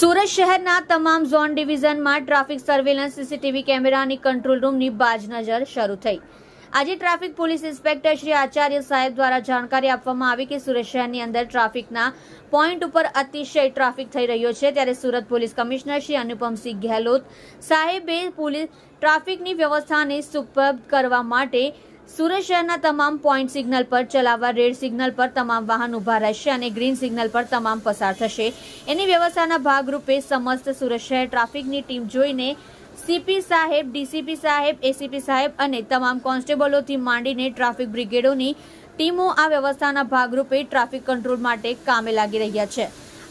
સુરત શહેરના તમામ ઝોન ડિવિઝનમાં ટ્રાફિક સર્વેલન્સ, સીસીટીવી કેમેરાની કંટ્રોલ રૂમની બાજ નજર શરૂ થઈ. આજે traffic police inspector Shri Acharya સાહેબ દ્વારા જાણકારી આપવામાં આવી કે સુરત શહેરની અંદર ટ્રાફિકના પોઈન્ટ ઉપર અતિશય ટ્રાફિક થઈ રહ્યો છે. ત્યારે સુરત પોલીસ કમિશનર શ્રી અનુપમસિંહ ગેહલોત સાહેબે પોલીસ ટ્રાફિકની વ્યવસ્થાને સુપર્બ કરવા માટે સુરત શહેરના તમામ પોઈન્ટ સિગ્નલ પર ચલાવવા, રેડ સિગ્નલ પર તમામ વાહન ઊભા રહેશે અને ગ્રીન સિગ્નલ પર તમામ પસાર થશે. એની વ્યવસ્થાના ભાગરૂપે સમસ્ત સુરત શહેર ટ્રાફિકની ટીમ જોઈને સીપી સાહેબ, ડીસીપી સાહેબ, એસીપી સાહેબ અને તમામ કોન્સ્ટેબલોથી માંડીને ટ્રાફિક બ્રિગેડોની ટીમો આ વ્યવસ્થાના ભાગરૂપે ટ્રાફિક કંટ્રોલ માટે કામે લાગી રહ્યા છે.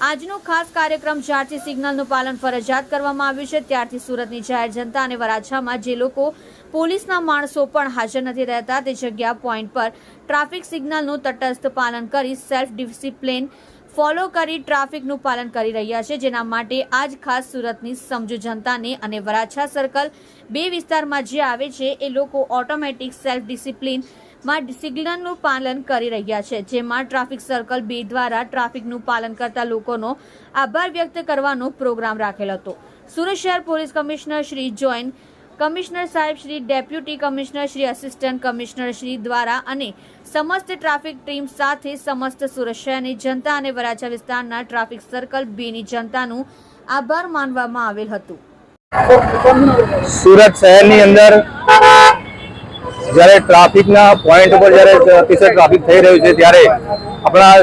આજનો ખાસ કાર્યક્રમ જ્યારથી સિગ્નલનું પાલન ફરજિયાત કરવામાં આવ્યું છે, ત્યારથી સુરતની જાહેર જનતા અને વરાછામાં જે લોકો પોલીસના માણસો પણ હાજર નથી રહેતા. તે જગ્યા પોઈન્ટ પર ટ્રાફિક સિગ્નલનું તટસ્થ પાલન કરી સેલ્ફ ડિસિપ્લિન ફોલો કરી ટ્રાફિકનું પાલન કરી રહ્યા છે. જેના માટે આજ ખાસ સુરતની સમજુ જનતાને અને વરાછા સર્કલ બે વિસ્તારમાં જે આવે છે, એ લોકો ઓટોમેટિક સેલ્ફ ડિસિપ્લિનમાં સિગ્નલનું પાલન કરી રહ્યા છે. જેમાં ટ્રાફિક સર્કલ બે દ્વારા ટ્રાફિકનું પાલન કરતા લોકોનો આભાર વ્યક્ત કરવાનો પ્રોગ્રામ રાખેલ હતો. સુરત શહેર police commissioner Shri join commissioner સાહેબ Shri, deputy commissioner Shri assistant commissioner Shri દ્વારા અને સમસ્ત ટ્રાફિક ટીમ સાથે સમસ્ત સુરક્ષાની જનતા અને વરાછા વિસ્તારના ટ્રાફિક સર્કલ બેની જનતાનું આભાર માનવામાં આવેલ હતું. સુરત શહેરની અંદર જ્યારે ટ્રાફિકના પોઈન્ટ ઉપર જ્યારે અતિશય ટ્રાફિક થઈ રહ્યું છે, ત્યારે આપણા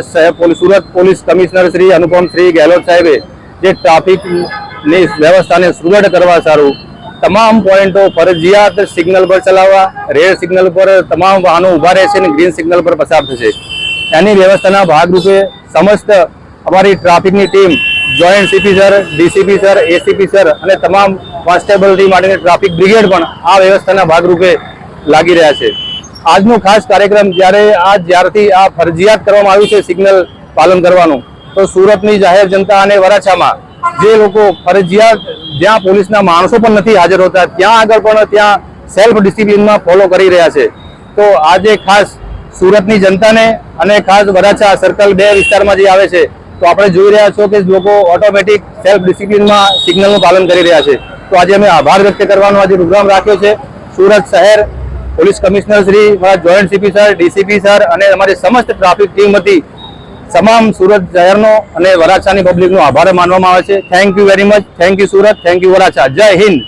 સુરત પોલીસ કમિશનર શ્રી અનુપમ શ્રી ગેહલોત સાહેબે જે ટ્રાફિકની વ્યવસ્થાને સુદૃઢ કરવા સારું તમામ પોઈન્ટો ફરજિયાત સિગ્નલ પર ચલાવવા, રેડ સિગ્નલ પર તમામ વાહનો ઊભા રહેશે અને ગ્રીન સિગ્નલ પર પસાર થશે. એની વ્યવસ્થાના ભાગરૂપે સમસ્ત અમારી ટ્રાફિકની team, joint CP sir DCP sir ACP sir અને તમામ કોન્સ્ટેબલથી માટેની ટ્રાફિક બ્રિગેડ પણ આ વ્યવસ્થાના ભાગરૂપે લાગી રહ્યા છે. આજનો ખાસ કાર્યક્રમ જ્યારે આ જ્યારથી આ ફરજિયાત કરવામાં આવ્યું છે સિગ્નલ પાલન કરવાનું, તો સુરતની જાહેર જનતા અને વરાછામાં જે લોકો ફરજિયાત જ્યાં પોલીસના માણસો પણ નથી હાજર હોતા, ત્યાં આગળ પણ ત્યાં સેલ્ફ ડિસિપ્લિનમાં ફોલો કરી રહ્યા છે. તો આજે ખાસ સુરતની જનતાને અને ખાસ વરાછા સર્કલ બે વિસ્તારમાં જે આવે છે, તો આપણે જોઈ રહ્યા છો કે લોકો ઓટોમેટિક સેલ્ફ ડિસિપ્લિનમાં સિગ્નલનું પાલન કરી રહ્યા છે. તો આજે અમે આભાર વ્યક્ત કરવાનો, આજે પ્રોગ્રામ રાખ્યો છે. સુરત શહેર police commissioner Shri joint CP sir DCP sir અને અમારી સમસ્ત ટ્રાફિક ટીમ વતી તમામ સુરત શહેરનો અને વરાછાની પબ્લિકનો આભાર માનવામાં આવે છે. Thank you very much thank you Surat. Thank you Varachha. જય હિન્દ.